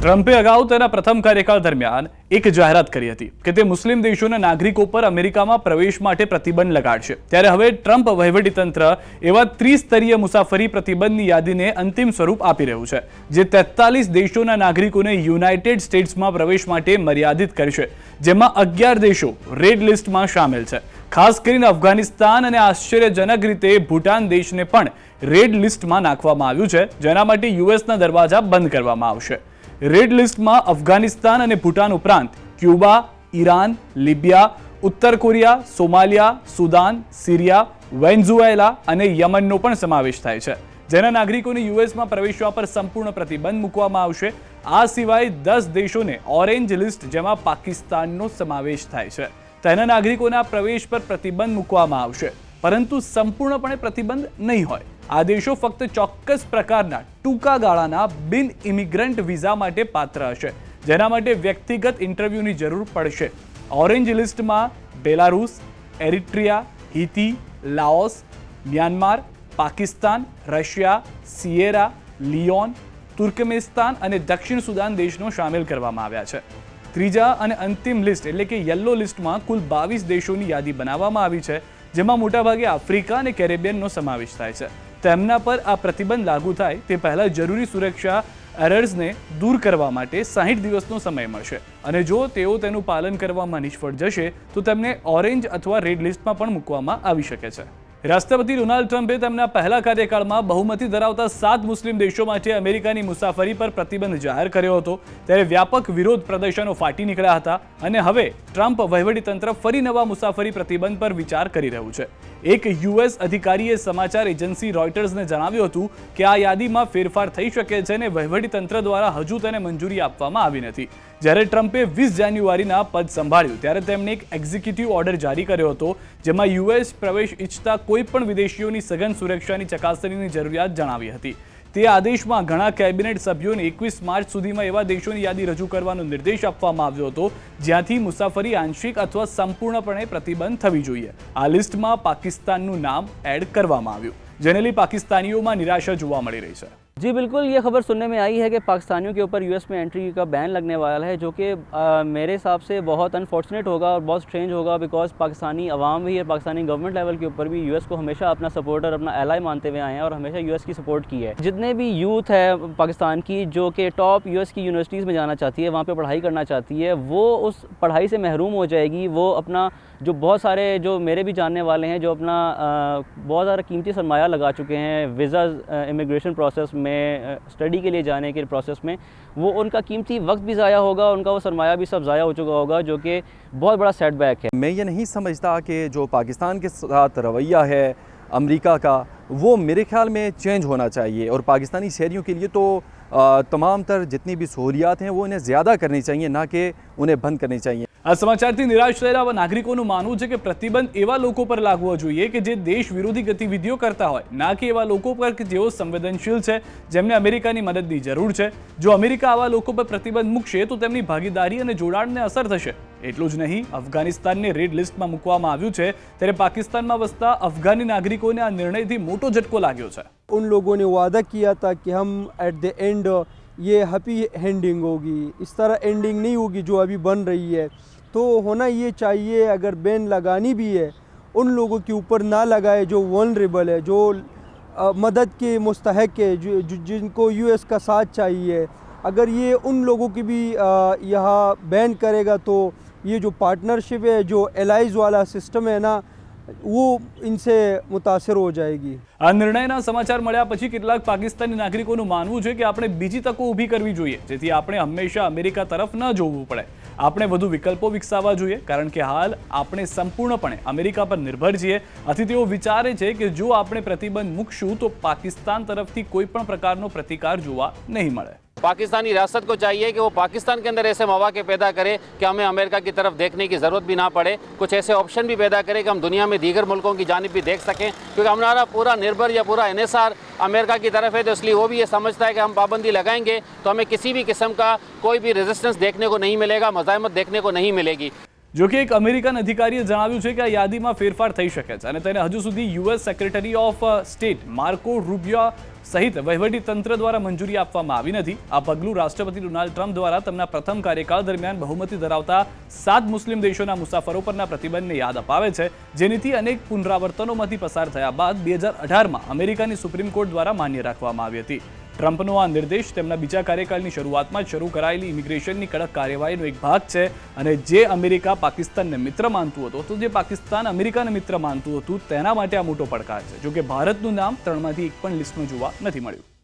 ટ્રમ્પે અગાઉ તેના પ્રથમ કાર્યકાળ દરમિયાન એક જાહેરાત કરી હતી કે તે મુસ્લિમ દેશોના નાગરિકો પર અમેરિકામાં પ્રવેશ માટે પ્રતિબંધ લગાડશે. ત્યારે હવે ટ્રમ્પ વહીવટીતંત્ર એવા ત્રિસ્તરીય મુસાફરી પ્રતિબંધની યાદીને અંતિમ સ્વરૂપ આપી રહ્યું છે, જે તેતાલીસ દેશોના નાગરિકોને યુનાઇટેડ સ્ટેટ્સમાં પ્રવેશ માટે મર્યાદિત કરશે, જેમાં અગિયાર દેશો રેડ લિસ્ટમાં સામેલ છે. ખાસ કરીને અફઘાનિસ્તાન અને આશ્ચર્યજનક રીતે ભૂટાન દેશને પણ રેડ લિસ્ટમાં નાખવામાં આવ્યું છે, જેના માટે યુએસના દરવાજા બંધ કરવામાં આવશે. રેડ લિસ્ટમાં અફઘાનિસ્તાન અને ભૂટાન ઉપરાંત ક્યુબા, ઈરાન, લિબિયા, ઉત્તર Korea, Somalia, Sudan, Syria, Venezuela અને યમનનો પણ સમાવેશ થાય છે. જેના નાગરિકોને યુએસમાં પ્રવેશવા પર સંપૂર્ણ પ્રતિબંધ મૂકવામાં આવશે, આ સિવાય દસ દેશોને ઓરેન્જ લિસ્ટ જેમાં પાકિસ્તાનનો સમાવેશ થાય છે. તેના નાગરિકોના પ્રવેશ પર પ્રતિબંધ મૂકવામાં આવશે, પરંતુ સંપૂર્ણપણે પ્રતિબંધ નહીં હોય. આ દેશો ફક્ત ચોક્કસ પ્રકારના ટૂંકા ગાળાના બિન ઇમિગ્રન્ટ વિઝા માટે પાત્ર હશે, જેના માટે વ્યક્તિગત ઇન્ટરવ્યૂની જરૂર પડશે. ઓરેન્જ લિસ્ટમાં Belarus, Eritrea, Haiti, Laos, Myanmar, Pakistan, Russia, Sierra, Leone Turkmenistan અને દક્ષિણ સુદાન દેશનો સામેલ કરવામાં આવ્યા છે. ત્રીજા અને અંતિમ લિસ્ટ એટલે કે યલો લિસ્ટમાં કુલ બાવીસ દેશોની યાદી બનાવવામાં આવી છે, જેમાં મોટાભાગે આફ્રિકા અને કેરેબિયનનો સમાવેશ થાય છે. તેમના પર આ પ્રતિબંધ લાગુ થાય તે પહેલાં જરૂરી સુરક્ષા એરર્સને દૂર કરવા માટે સાહીઠ દિવસનો સમય મળશે. અને જો તેઓ તેનું પાલન કરવામાં નિષ્ફળ જશે, તો તેમને ઓરેન્જ અથવા રેડ લિસ્ટમાં પણ મૂકવામાં આવી શકે છે. રાષ્ટ્રપતિ ડોનાલ્ડ ટ્રમ્પે તેમના પહેલા કાર્યકાળમાં બહુમતી ધરાવતા સાત મુસ્લિમ દેશો માટે અમેરિકાની મુસાફરી પર પ્રતિબંધ જાહેર કર્યો હતો. ત્યારે વ્યાપક વિરોધ પ્રદર્શનો ફાટી નીકળ્યા હતા અને હવે ટ્રમ્પ વહીવટીતંત્ર ફરી નવા મુસાફરી પ્રતિબંધ પર વિચાર કરી રહ્યું છે. એક યુએસ અધિકારીએ સમાચાર એજન્સી રોયટર્સને જણાવ્યું હતું કે આ યાદીમાં ફેરફાર થઈ શકે છે અને વહીવટીતંત્ર દ્વારા હજુ તેને મંજૂરી આપવામાં આવી નથી. જ્યારે ટ્રમ્પે વીસ જાન્યુઆરીના પદ સંભાળ્યું, ત્યારે તેમણે એક એક્ઝિક્યુટિવ ઓર્ડર જારી કર્યો હતો, જેમાં યુએસ પ્રવેશ ઈચ્છતા કોઈ પણ વિદેશીઓની સઘન સુરક્ષાની ચકાસણીની જરૂરિયાત જણાવી હતી. તે આદેશમાં ઘણા કેબિનેટ સભ્યોને એકવીસ માર્ચ સુધીમાં એવા દેશોની યાદી રજૂ કરવાનો નિર્દેશ આપવામાં આવ્યો હતો, જ્યાંથી મુસાફરી આંશિક અથવા સંપૂર્ણપણે પ્રતિબંધ થવી જોઈએ. આ લિસ્ટમાં પાકિસ્તાનનું નામ એડ કરવામાં આવ્યું. જેને પાકિસ્તાનીઓમાં નિરાશા જોવા મળી રહી છે. जी, बिल्कुल, ये खबर सुनने में आई है कि पाकिस्तानियों के ऊपर यूएस में एंट्री का बैन लगने वाला है, जो कि मेरे हिसाब से बहुत अनफॉर्चुनेट होगा और बहुत स्ट्रेंज होगा बिकॉज़ पाकिस्तानी आवाम भी और पाकिस्तानी गवर्नमेंट लेवल के ऊपर भी यूएस को हमेशा अपना सपोर्टर अपना एलाई मानते हुए आए हैं और हमेशा यूएस की सपोर्ट की है। जितने भी यूथ है पाकिस्तान की, जो कि टॉप यूएस की यूनिवर्सिटीज़ में जाना चाहती है, वहाँ पर पढ़ाई करना चाहती है, वो उस पढ़ाई से महरूम हो जाएगी, वो अपना जो बहुत सारे जो मेरे भी जानने वाले हैं, जो अपना बहुत सारा कीमती सरमाया लगा चुके हैं वीज़ा इमिग्रेशन प्रोसेस में स्टडी के लिए जाने के प्रोसेस में, वो उनका कीमती वक्त भी ज़ाया होगा, उनका वो सरमाया भी सब ज़ाया हो चुका होगा, जो कि बहुत बड़ा सेटबैक है। मैं ये नहीं समझता कि जो पाकिस्तान के साथ रवैया है, अमेरिका का, वो मेरे ख्याल में चेंज होना चाहिए। और पाकिस्तानी शहरीों के लिए तो तमाम तर जितनी भी सहूलियात हैं, वो इन्हें ज़्यादा करनी चाहिए, ना कि उन्हें बंद करनी चाहिए। આ સમાચારથી નિરાશ થયેલા આવા નાગરિકોનું માનવું છે કે પ્રતિબંધ એવા લોકો પર લાગવો જોઈએ કે જે દેશ વિરોધી ગતિવિધિઓ કરતા હોય ના કે એવા લોકો પર કે જેઓ સંવેદનશીલ છે જેમને અમેરિકાની મદદની જરૂર છે જો અમેરિકા આવા લોકો પર પ્રતિબંધ મૂકશે તો તેમની ભાગીદારી અને જોડાણને અસર થશે એટલું જ નહીં અફઘાનિસ્તાનને રેડ લિસ્ટમાં મૂકવામાં આવ્યું છે ત્યારે પાકિસ્તાનમાં વસતા અફઘાની નાગરિકોને આ નિર્ણયથી મોટો ઝટકો લાગ્યો છે उन लोगों ने वादा किया था कि हम एट द एंड ये हैप्पी एंडिंग होगी इस तरह एंडिंग नहीं होगी जो अभी बन रही है तो होना ये चाहिए अगर बैन लगानी भी है उन लोगों के ऊपर ना लगाए जो वनरेबल है जो अ, मदद के मुस्तहक है जो, जो जिनको यूएस का साथ चाहिए अगर ये उन लोगों की भी अ, यहाँ बैन करेगा तो ये जो पार्टनरशिप है जो एलाइज वाला सिस्टम है ना वो इनसे मुतासर हो जाएगी આ નિર્ણયના સમાચાર મળ્યા પછી કેટલાક પાકિસ્તાની નાગરિકોનું માનવું છે કે આપણે બીજી તકો ઊભી કરવી જોઈએ જેથી આપણે હંમેશા અમેરિકા તરફ ન જોવું પડે આપણે વધુ વિકલ્પો વિકસાવવા જોઈએ, કારણ કે હાલ આપણે સંપૂર્ણપણે અમેરિકા પર નિર્ભર છીએ. આથી તેઓ વિચારે છે કે જો આપણે પ્રતિબંધ મૂકશું, તો પાકિસ્તાન તરફથી કોઈ પણ પ્રકારનો પ્રતિકાર જોવા નહીં મળે. पाकिस्तानी रियासत को चाहिए कि वो पाकिस्तान के अंदर ऐसे मौाक़े पैदा करे कि हमें अमेरिका की तरफ़ देखने की ज़रूरत भी ना पड़े। कुछ ऐसे ऑप्शन भी पैदा करें कि हम दुनिया में दीगर मुल्कों की जानब भी देख सकें। क्योंकि हमारा पूरा निर्भर या पूरा एन अमेरिका की तरफ़ है तो इसलिए वो भी ये समझता है कि हम पाबंदी लगाएँगे तो हमें किसी भी किस्म का कोई भी रेजिस्टेंस देखने को नहीं मिलेगा मजामत देखने को नहीं मिलेगी। જો કે એક અમેરિકન અધિકારીએ જણાવ્યું છે કે આ યાદીમાં ફેરફાર થઈ શકે છે અને તેને હજુ સુધી US secretary of state Marco Rubio સહિત તંત્ર દ્વારા મંજૂરી આપવામાં આવી નથી. આ પગલું રાષ્ટ્રપતિ ડોનાલ્ડ ટ્રમ્પ દ્વારા તેમના પ્રથમ કાર્યકાળ દરમિયાન બહુમતી ધરાવતા સાત મુસ્લિમ દેશોના મુસાફરો પરના પ્રતિબંધને યાદ અપાવે છે, જેનીથી અનેક પુનરાવર્તનોમાંથી પસાર થયા બાદ બે હજાર અઢારમાં અમેરિકાની સુપ્રીમ કોર્ટ દ્વારા માન્ય રાખવામાં આવી હતી. ટ્રમ્પનો આ નિર્દેશ તેમના બીજા કાર્યકાળની શરૂઆતમાં શરૂ કરાયેલી ઇમિગ્રેશનની કડક કાર્યવાહીનો એક ભાગ છે અને જે અમેરિકા પાકિસ્તાનને મિત્ર માનતું હતું, તો જે પાકિસ્તાન અમેરિકાને મિત્ર માનતું હતું, તેના માટે આ મોટો પડકાર છે. જોકે ભારતનું નામ ત્રણમાંથી એક પણ લિસ્ટમાં જોવા નથી મળ્યું.